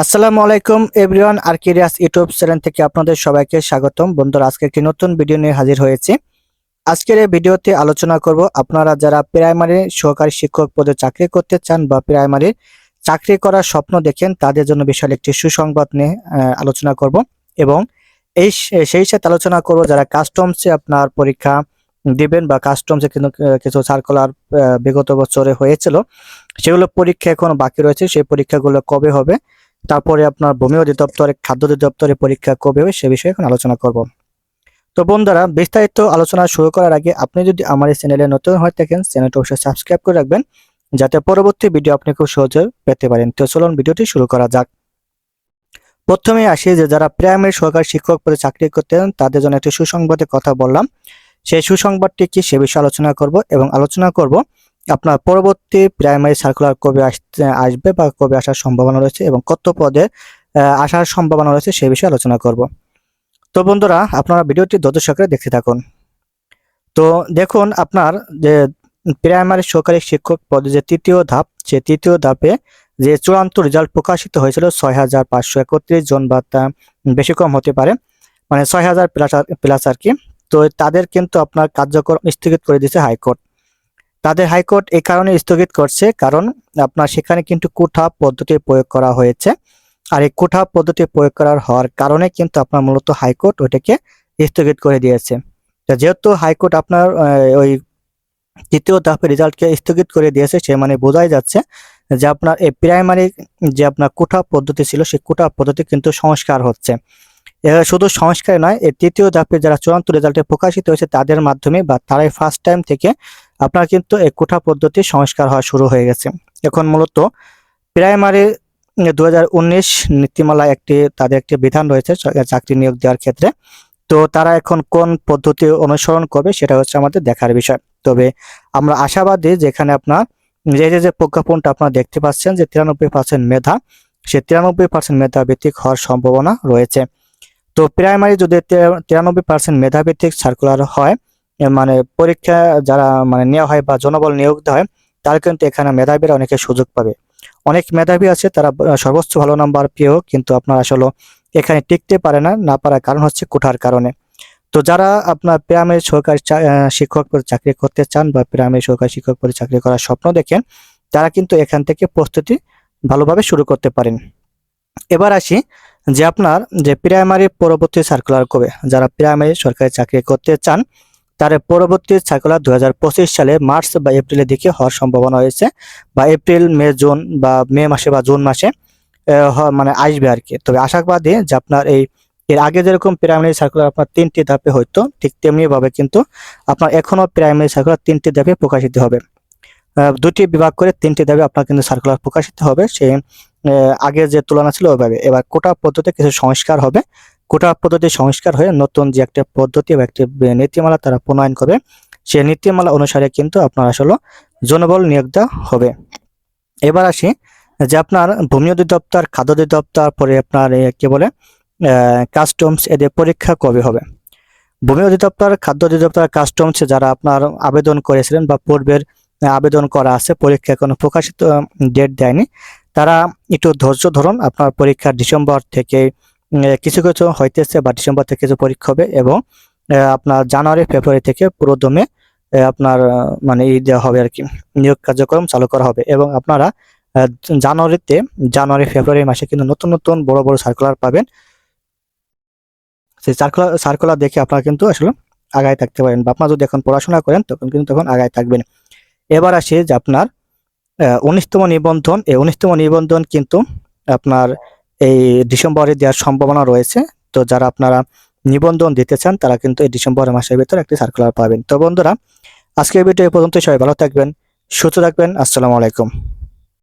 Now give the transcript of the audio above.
আসসালামু আলাইকুম everyone, আর্কিরিয়াস YouTube channel থেকে আপনাদের সবাইকে স্বাগতম। বন্ধুরা, আজকে একটি নতুন ভিডিও নিয়ে হাজির হয়েছি। আজকের এই ভিডিওতে আলোচনা করব, আপনারা যারা প্রাইমারি সহকারী শিক্ষক পদে চাকরি করতে চান বা প্রাইমারি চাকরি করার স্বপ্ন দেখেন, তাদের জন্য বিশাল একটি সুসংবাদ নিয়ে আলোচনা করব এবং এই সেই সাথে আলোচনা করব যারা কাস্টমসে আপনার পরীক্ষা দিবেন বা কাস্টমসে কিন্তু কিছু সার্কুলার বিগত বছরে হয়েছিল, সেগুলো পরীক্ষা এখনও বাকি রয়েছে। সেই পরীক্ষাগুলো কবে হবে? তারপরে আপনার ভূমি অধিদপ্তরে খাদ্য অধিদপ্তরে পরীক্ষা কবে হবে সে বিষয়ে এখন আলোচনা করব। তো বন্ধুরা, বিস্তারিত আলোচনা শুরু করার আগে আপনি যদি আমার এই চ্যানেলে নতুন হয়ে থাকেন, চ্যানেলটা অবশ্যই সাবস্ক্রাইব করে রাখবেন, যাতে পরবর্তী ভিডিও আপনি খুব সহজে পেতে পারেন। তো চলুন ভিডিওটি শুরু করা যাক। প্রথমে আসি যে যারা প্রাইমারি সহকারী শিক্ষক পদে চাকরি করতেন, তাদের জন্য একটি সুসংবাদের কথা বললাম। সেই সুসংবাদটি কি সে বিষয়ে আলোচনা করব এবং আলোচনা করব আপনার পরবর্তী প্রাইমারি সার্কুলার কবে আসতে আসবে বা কবে আসার সম্ভাবনা রয়েছে এবং কত পদে আসার সম্ভাবনা রয়েছে সেই বিষয়ে আলোচনা করব। তো বন্ধুরা, আপনারা ভিডিওটি ধৈর্য সহকারে দেখতে থাকুন। তো দেখুন, আপনার যে প্রাইমারি সহকারী শিক্ষক পদে যে তৃতীয় ধাপ, সে তৃতীয় ধাপে যে চূড়ান্ত রেজাল্ট প্রকাশিত হয়েছিল ছয় হাজার পাঁচশো একত্রিশ জন বা তা বেশি কম হতে পারে মানে ছয় হাজার প্লাস আর কি। তো তাদের কিন্তু আপনার কার্যক্রম স্থগিত করে দিয়েছে হাইকোর্ট। তাদের হাইকোর্ট এই কারণে স্থগিত করছে, কারণ আপনার সেখানে কিন্তু কোঠা পদ্ধতি প্রয়োগ করা হয়েছে। আর এই কোঠা পদ্ধতি প্রয়োগ করার হওয়ার কারণে কিন্তু আপনার মূলত হাইকোর্ট ওইটাকে স্থগিত করে দিয়েছে। যেহেতু হাইকোর্ট আপনার ওই তৃতীয় ধাপের রেজাল্টকে স্থগিত করে দিয়েছে, সে মানে বোঝাই যাচ্ছে যে আপনার এই প্রাইমারি যে আপনার কোঠা পদ্ধতি ছিল, সেই কোঠা পদ্ধতি কিন্তু সংস্কার হচ্ছে। এ শুধু সংস্কার নয় এই তৃতীয় ধাপে যারা চূড়ান্ত রেজাল্টে প্রকাশিত হয়েছে, তাদের মাধ্যমে বা তারাই ফার্স্ট টাইম থেকে আপনার কিন্তু এই কোঠা পদ্ধতি সংস্কার হওয়া শুরু হয়ে গেছে। এখন মূলত প্রাইমারি দু হাজার উনিশ নীতিমালা একটি, তাদের একটি বিধান রয়েছে চাকরি নিয়োগ দেওয়ার ক্ষেত্রে। তো তারা এখন কোন পদ্ধতি অনুসরণ করবে সেটা হচ্ছে আমাদের দেখার বিষয়। তবে আমরা আশাবাদী যেখানে আপনার, যে যে যে প্রজ্ঞাপনটা আপনারা দেখতে পাচ্ছেন যে তিরানব্বই পার্সেন্ট মেধা, সে তিরানব্বই পার্সেন্ট মেধা ভিত্তিক হওয়ার সম্ভাবনা রয়েছে। তো প্রাইমারি যদি তিরানব্বই পার্সেন্ট মেধা ভিত্তিক সার্কুলার হয় মানে পরীক্ষা যারা মানে নেওয়া হয় বা জনবল নিয়োগ হয়, তারা কিন্তু এখানে মেধাবীরা অনেকে সুযোগ পাবে। অনেক মেধাবী আছে, তারা সর্বোচ্চ ভালো নাম্বার পেয়েও কিন্তু আপনার আসলে এখানে টিকতে পারে না না পারার কারণ হচ্ছে কোঠার কারণে। তো যারা আপনার প্রাইমারি সরকারি শিক্ষক পদে চাকরি করতে চান বা প্রাইমারি সরকারি শিক্ষক পদে চাকরি করার স্বপ্ন দেখেন, তারা কিন্তু এখান থেকে প্রস্তুতি ভালোভাবে শুরু করতে পারেন। এবার আসি যে আপনার যে প্রাইমারি পরবর্তী সার্কুলার কবে, যারা প্রাইমারি সরকারি চাকরি করতে চান তার পরবর্তী সার্কুলার দুহাজার পঁচিশ সালে মার্চ বা এপ্রিলের দিকে হওয়ার সম্ভাবনা রয়েছে বা এপ্রিল, মে, জুন বা মে মাসে বা জুন মাসে মানে আসবে আর কি। তবে আশাবাদী যে আপনার এই, এর আগে যেরকম প্রাইমারি সার্কুলার আপনার তিনটি ধাপে হইতো, ঠিক তেমনি ভাবে কিন্তু আপনার এখনও প্রাইমারি সার্কুলার তিনটি ধাপে প্রকাশিত হবে। দুটি বিভাগ করে তিনটি ধাপে আপনার কিন্তু সার্কুলার প্রকাশিত হবে। সেই আগের যে তুলনা ছিল ওইভাবে এবার কোটা পদ্ধতিতে কিছু সংস্কার হবে। কোটা পদ্ধতি সংস্কার হয়ে নতুন যে একটা পদ্ধতি বা একটি নীতিমালা তারা প্রণয়ন করবে, সেই নীতিমালা অনুসারে কিন্তু আপনার আসলে জনবল নিয়োগ দেওয়া হবে। এবার আসি যে আপনার ভূমি অধিদপ্তর, খাদ্য অধিদপ্তর, পরে আপনার কি বলে কাস্টমস এদের পরীক্ষা কবে হবে? ভূমি অধিদপ্তর, খাদ্য অধিদপ্তর, কাস্টমস যারা আপনার আবেদন করেছিলেন বা পূর্বের আবেদন করা আছে, পরীক্ষা এখনও প্রকাশিত ডেট দেয়নি, তারা একটু ধৈর্য ধরুন, আপনার পরীক্ষা ডিসেম্বর থেকে কিছু কিছু হইতেছে বা ডিসেম্বর থেকে কিছু পরীক্ষা হবে এবং আপনার জানুয়ারি, ফেব্রুয়ারি থেকে পুরো দমে আপনার মানে ই দেওয়া হবে আর কি নিয়োগ কার্যক্রম চালু করা হবে এবং আপনারা জানুয়ারিতে, জানুয়ারি, ফেব্রুয়ারি মাসে কিন্তু নতুন নতুন বড় বড় সার্কুলার পাবেন। সেই সার্কুলার সার্কুলার দেখে আপনারা কিন্তু আসলে আগায় থাকতে পারেন বা আপনারা যদি এখন পড়াশোনা করেন তখন কিন্তু তখন আগায় থাকবেন। এবার আসি যে আপনার উনিশতম নিবন্ধন, এই উনিশতম নিবন্ধন কিন্তু আপনার এই ডিসেম্বরে দেওয়ার সম্ভাবনা রয়েছে। তো যারা আপনারা নিবন্ধন দিতে চান, তারা কিন্তু এই ডিসেম্বর মাসের ভিতরে একটি সার্কুলার পাবেন। তো বন্ধুরা, আজকের ভিডিও এই পর্যন্ত সবাই ভালো থাকবেন, সুস্থ থাকবেন। আসসালামু আলাইকুম।